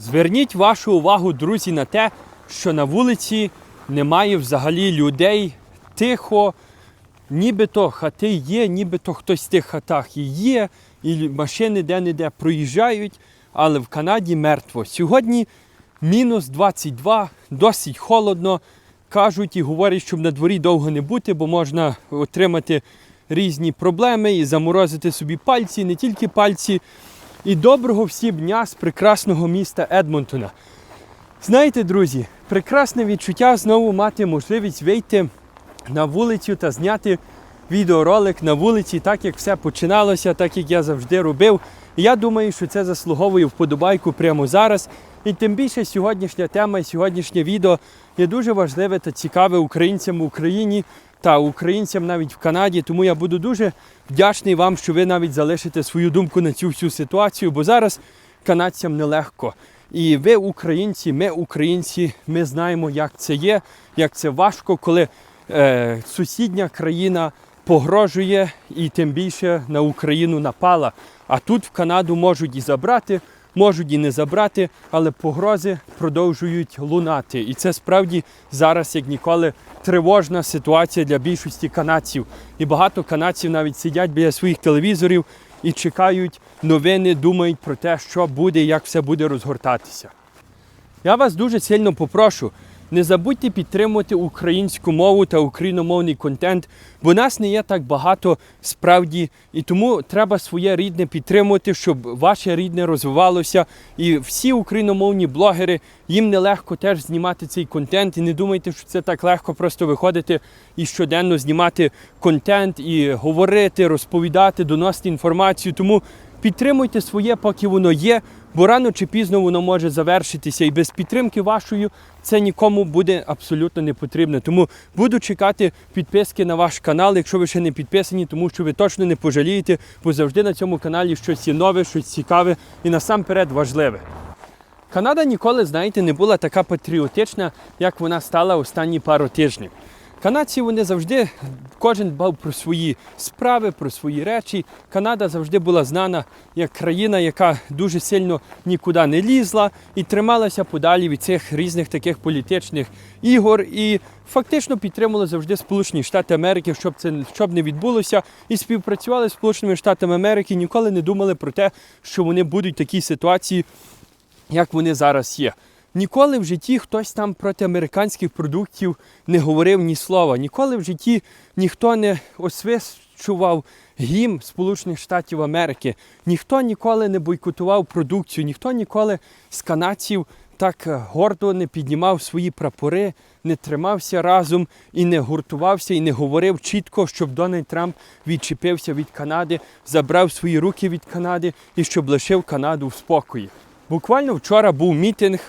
Зверніть вашу увагу, друзі, на те, що на вулиці немає взагалі людей тихо, нібито хати є, нібито хтось в тих хатах і є, і машини де-не-де проїжджають, але в Канаді мертво. Сьогодні мінус 22, досить холодно. Кажуть і говорять, щоб на дворі довго не бути, бо можна отримати різні проблеми і заморозити собі пальці, не тільки пальці. І доброго всім дня з прекрасного міста Едмонтона. Знаєте, друзі, прекрасне відчуття знову мати можливість вийти на вулицю та зняти відеоролик на вулиці, так як все починалося, так як я завжди робив. Я думаю, що це заслуговує вподобайку прямо зараз. І тим більше сьогоднішня тема і сьогоднішнє відео є дуже важливе та цікаве українцям в Україні та українцям навіть в Канаді. Тому я буду дуже вдячний вам, що ви навіть залишите свою думку на цю всю ситуацію, бо зараз канадцям нелегко. І ви, українці, ми, українці, ми знаємо, як це є, як це важко, коли е, сусідня країна погрожує і тим більше на Україну напала. А тут в Канаду можуть і забрати, можуть і не забрати, але погрози продовжують лунати. І це справді зараз, як ніколи, тривожна ситуація для більшості канадців. І багато канадців навіть сидять біля своїх телевізорів і чекають новини, думають про те, що буде як все буде розгортатися. Я вас дуже сильно попрошу, не забудьте підтримувати українську мову та україномовний контент, бо нас не є так багато справді, і тому треба своє рідне підтримувати, щоб ваше рідне розвивалося. І всі україномовні блогери їм нелегко теж знімати цей контент. І не думайте, що це так легко просто виходити і щоденно знімати контент і говорити, розповідати, доносити інформацію. Тому підтримуйте своє, поки воно є, бо рано чи пізно воно може завершитися. І без підтримки вашої це нікому буде абсолютно не потрібно. Тому буду чекати підписки на ваш канал, якщо ви ще не підписані, тому що ви точно не пожалієте, бо завжди на цьому каналі щось є нове, щось цікаве і насамперед важливе. Канада ніколи, знаєте, не була така патріотична, як вона стала останні пару тижнів. Канадці вони завжди, кожен дбав про свої справи, про свої речі. Канада завжди була знана як країна, яка дуже сильно нікуди не лізла і трималася подалі від цих різних таких політичних ігор. І фактично підтримувала завжди Сполучені Штати Америки, щоб це щоб не відбулося, і співпрацювали з Сполученими Штатами Америки. Ніколи не думали про те, що вони будуть в такій ситуації, як вони зараз є. Ніколи в житті хтось там проти американських продуктів не говорив ні слова. Ніколи в житті ніхто не освищував гімн Сполучених Штатів Америки. Ніхто ніколи не бойкотував продукцію, ніхто ніколи з канадців так гордо не піднімав свої прапори, не тримався разом і не гуртувався, і не говорив чітко, щоб Дональд Трамп відчепився від Канади, забрав свої руки від Канади і щоб лишив Канаду в спокої. Буквально вчора був мітинг.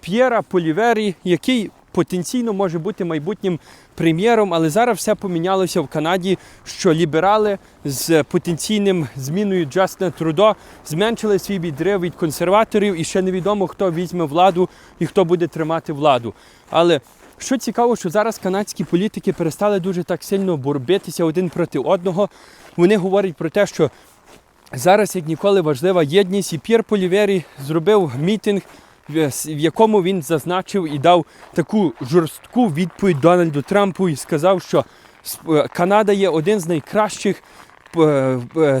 П'єра Полівері, який потенційно може бути майбутнім прем'єром, але зараз все помінялося в Канаді, що ліберали з потенційним зміною Джастина Трудо зменшили свій відрив від консерваторів, і ще невідомо, хто візьме владу і хто буде тримати владу. Але що цікаво, що зараз канадські політики перестали дуже так сильно борбитися один проти одного. Вони говорять про те, що зараз як ніколи важлива єдність, і П'єр Полівері зробив мітинг в якому він зазначив і дав таку жорстку відповідь Дональду Трампу і сказав, що Канада є один з найкращих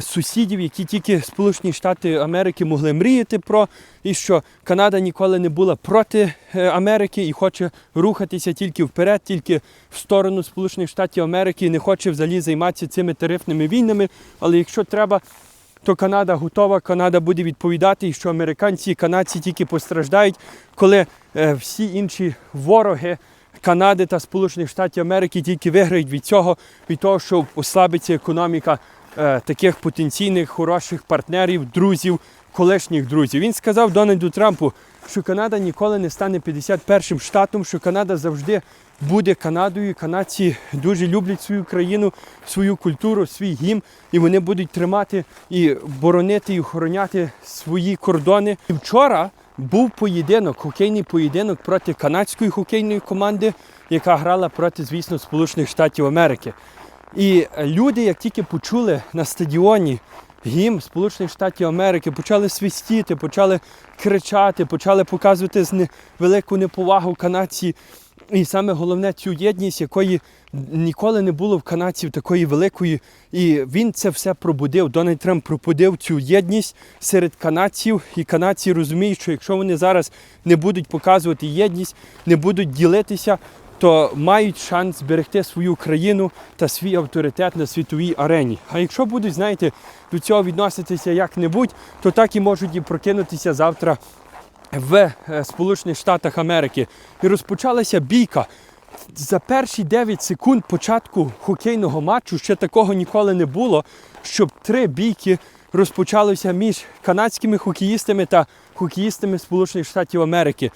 сусідів, які тільки Сполучені Штати Америки могли мріяти про, і що Канада ніколи не була проти Америки і хоче рухатися тільки вперед, тільки в сторону Сполучених Штатів Америки, і не хоче взагалі займатися цими тарифними війнами. Але якщо треба то Канада готова, Канада буде відповідати, і що американці і канадці тільки постраждають, коли е, всі інші вороги Канади та Сполучених Штатів Америки тільки виграють від цього, від того, що ослабиться економіка е, таких потенційних хороших партнерів, друзів, колишніх друзів. Він сказав Дональду Трампу, що Канада ніколи не стане 51-м штатом, що Канада завжди буде Канадою. Канадці дуже люблять свою країну, свою культуру, свій гімн, і вони будуть тримати і боронити і охороняти свої кордони. І вчора був поєдинок, хокейний поєдинок проти канадської хокейної команди, яка грала проти, звісно, Сполучених Штатів Америки. І люди, як тільки почули на стадіоні гімн Сполучених Штатів Америки, почали свистіти, почали кричати, почали показувати велику неповагу канадці. І саме головне цю єдність, якої ніколи не було в канадців такої великої. І він це все пробудив. Дональд Трамп пробудив цю єдність серед канадців. І канадці розуміють, що якщо вони зараз не будуть показувати єдність, не будуть ділитися, то мають шанс зберегти свою країну та свій авторитет на світовій арені. А якщо будуть, знаєте, до цього відноситися як-небудь, то так і можуть і прокинутися завтра в е, Сполучених Штатах Америки. І розпочалася бійка. За перші 9 секунд початку хокейного матчу ще такого ніколи не було, щоб три бійки розпочалися між канадськими хокеїстами та хокеїстами Сполучених Штатів Америки.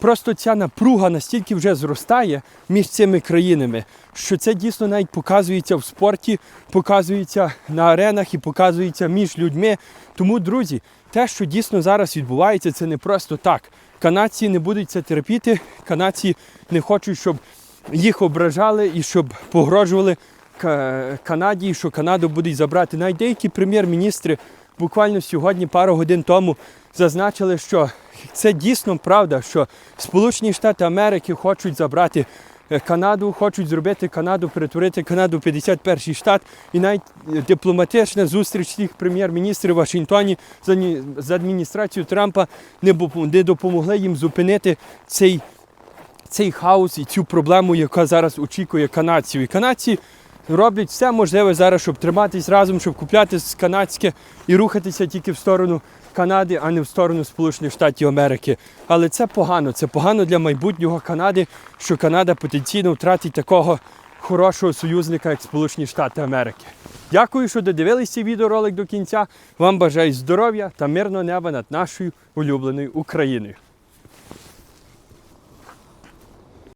Просто ця напруга настільки вже зростає між цими країнами, що це дійсно навіть показується в спорті, показується на аренах і показується між людьми. Тому, друзі, те, що дійсно зараз відбувається, це не просто так. Канадці не будуть це терпіти, канадці не хочуть, щоб їх ображали і щоб погрожували Канаді, що Канаду будуть забрати. Навіть деякі прем'єр-міністри буквально сьогодні, пару годин тому, зазначили, що це дійсно правда, що Сполучені Штати Америки хочуть забрати е, Канаду, хочуть зробити Канаду, перетворити Канаду в 51 штат. І навіть е, дипломатична зустріч всіх прем'єр-міністрів в Вашингтоні з адмі- з адміністрацією Трампа не допомогли їм зупинити цей цей хаос і цю проблему, яка зараз очікує канадців. І канадці роблять все можливе зараз, щоб триматись разом, щоб купляти канадське і рухатися тільки в сторону Канади, а не в сторону Сполучених Штатів Америки. Але це погано. Це погано для майбутнього Канади, що Канада потенційно втратить такого хорошого союзника, як Сполучені Штати Америки. Дякую, що додивились цей відеоролик до кінця. Вам бажаю здоров'я та мирного неба над нашою улюбленою Україною.